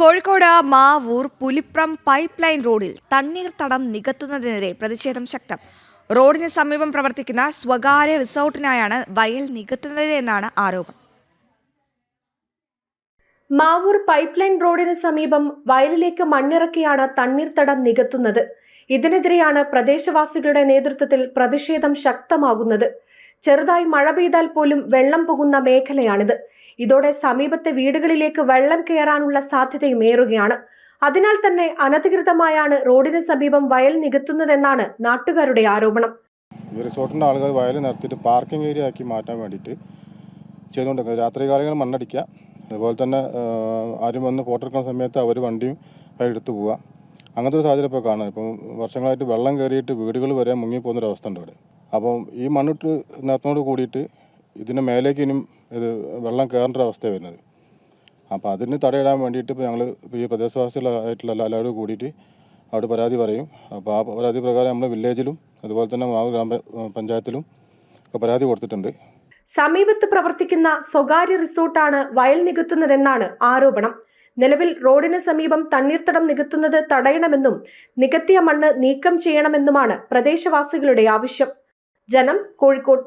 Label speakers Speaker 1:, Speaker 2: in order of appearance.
Speaker 1: Kozhikode Mavoor Pulipram pipe line റോഡിൽ തണ്ണീർത്തടം നികത്തുന്നതിനെതിരെ പ്രതിഷേധം ശക്തം. റോഡിന് സമീപം പ്രവർത്തിക്കുന്ന സ്വകാര്യ റിസോർട്ടിനായാണ് വയൽ നികത്തുന്നത് എന്നാണ് ആരോപണം.
Speaker 2: മാവൂർ പൈപ്പ് ലൈൻ റോഡിന് സമീപം വയലിലേക്ക് മണ്ണിറക്കിയാണ് തണ്ണീർത്തടം നികത്തുന്നത്. ഇതിനെതിരെയാണ് പ്രദേശവാസികളുടെ നേതൃത്വത്തിൽ പ്രതിഷേധം ശക്തമാകുന്നത്. ചെറുതായി മഴ പെയ്താൽ പോലും വെള്ളം പോകുന്ന മേഖലയാണിത്. ഇതോടെ സമീപത്തെ വീടുകളിലേക്ക് വെള്ളം കയറാനുള്ള സാധ്യതയും ഏറുകയാണ്. അതിനാൽ തന്നെ അനധികൃതമായാണ് റോഡിന് സമീപം വയൽ നികത്തുന്നതെന്നാണ് നാട്ടുകാരുടെ ആരോപണം.
Speaker 3: റിസോർട്ടിന്റെ ആളുകൾ വയൽ നിർത്തിയിട്ട് പാർക്കിംഗ് ഏരിയ ആക്കി മാറ്റാൻ വേണ്ടിയിട്ട് ചെയ്തുകൊണ്ടിരിക്കുന്നത്. രാത്രി കാലങ്ങളിൽ മണ്ണടിക്കുക അതുപോലെ തന്നെ ആരും വന്ന് ഫോട്ടോ എടുക്കുന്ന സമയത്ത് അവർ വണ്ടിയും എടുത്തു പോവുക. അങ്ങനത്തെ ഒരു സാഹചര്യം ഇപ്പോൾ കാണാം. ഇപ്പം വർഷങ്ങളായിട്ട് വെള്ളം കയറിയിട്ട് വീടുകൾ വരെ മുങ്ങിപ്പോകുന്ന ഒരു അവസ്ഥ ഉണ്ട് ഇവിടെ അപ്പം ഈ മണ്ണിട്ട് നേരത്തോട് കൂടിയിട്ട് ഇതിന് മേലേക്ക് ഇനിയും ഇത് വെള്ളം കയറേണ്ട ഒരു അവസ്ഥയാണ് വരുന്നത്. അപ്പോൾ അതിന് തടയിടാൻ വേണ്ടിയിട്ട് ഇപ്പോൾ ഞങ്ങൾ ഈ പ്രദേശവാസികളായിട്ടുള്ള എല്ലാവരും കൂടിയിട്ട് അവിടെ പരാതി പറയും. അപ്പോൾ ആ പരാതി പ്രകാരം നമ്മൾ വില്ലേജിലും അതുപോലെ തന്നെ മാവ് ഗ്രാമ പഞ്ചായത്തിലും ഒക്കെ പരാതി കൊടുത്തിട്ടുണ്ട്.
Speaker 2: സമീപത്ത് പ്രവർത്തിക്കുന്ന സ്വകാര്യ റിസോർട്ടാണ് വയൽ നികത്തുന്നതെന്നാണ് ആരോപണം. നിലവിൽ റോഡിന് സമീപം തണ്ണീർത്തടം നികത്തുന്നത് തടയണമെന്നും നികത്തിയ മണ്ണ് നീക്കം ചെയ്യണമെന്നുമാണ് പ്രദേശവാസികളുടെ ആവശ്യം. ജനം കോഴിക്കോട്